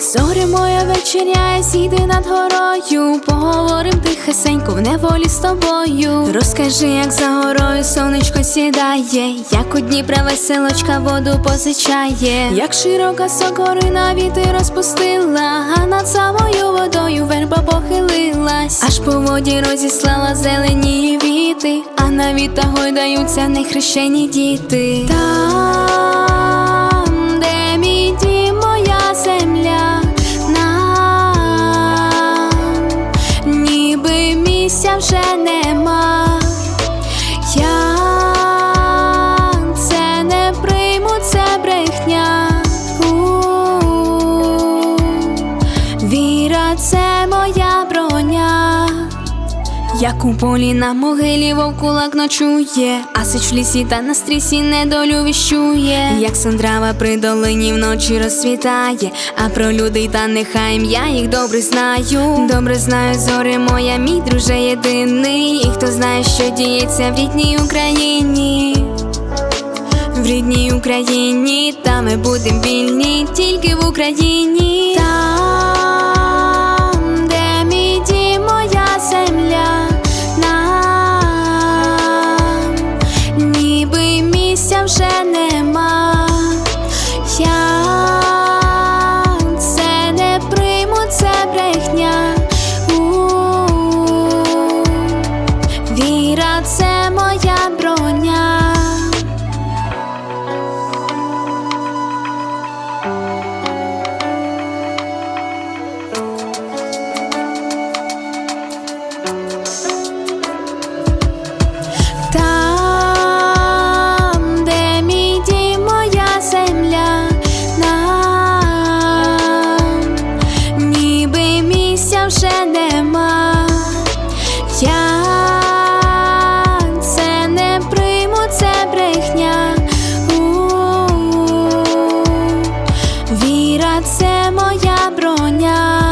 Зоре моя вечеря, сіди над горою, поговорим тихесенько в неволі з тобою. Розкажи, як за горою сонечко сідає, як у Дніпра веселочка воду позичає, як широка сокорина віти розпустила, а над самою водою верба похилилась, аж по воді розіслала зелені віти, а на вітах гойдаються нехрещені діти. Там, вже нема. Як у полі на могилі вовкулак ночує, а сич в лісі та на стрісі недолю віщує, як сондрава при долині вночі розсвітає, а про людей та нехай я їх добре знаю. Добре знаю, зоре моя, мій друже єдиний. І хто знає, що діється в рідній Україні. В рідній Україні, та ми будем вільні тільки в Україні. Там, це моя броня.